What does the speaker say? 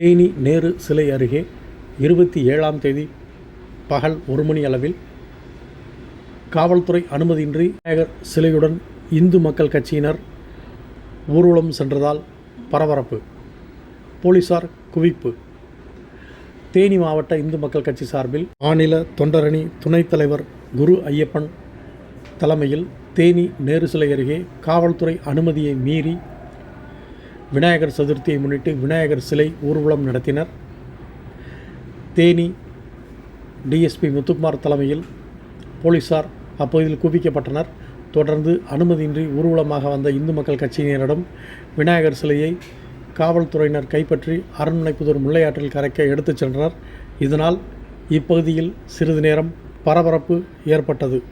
தேனி நேரு சிலை அருகே இருபத்தி ஏழாம் தேதி பகல் ஒரு மணி அளவில் காவல்துறை அனுமதியின்றி விநாயகர் சிலையுடன் இந்து மக்கள் கட்சியினர் ஊர்வலம் சென்றதால் பரபரப்பு போலீசார் குவிப்பு. தேனி மாவட்ட இந்து மக்கள் கட்சி சார்பில் மாநில தொண்டரணி துணைத் தலைவர் குரு ஐயப்பன் தலைமையில் தேனி நேரு சிலை அருகே காவல்துறை அனுமதியை மீறி விநாயகர் சதுர்த்தியை முன்னிட்டு விநாயகர் சிலை ஊர்வலம் நடத்தினர். தேனி டிஎஸ்பி முத்துக்குமார் தலைமையில் போலீசார் அப்பகுதியில் குவிக்கப்பட்டனர். தொடர்ந்து அனுமதியின்றி ஊர்வலமாக வந்த இந்து மக்கள் கட்சியினரிடம் விநாயகர் சிலையை காவல்துறையினர் கைப்பற்றி அரண்மனைப்புதூர் முல்லையாற்றில் கரைக்க எடுத்துச் சென்றனர். இதனால் இப்பகுதியில் சிறிது நேரம் பரபரப்பு ஏற்பட்டது.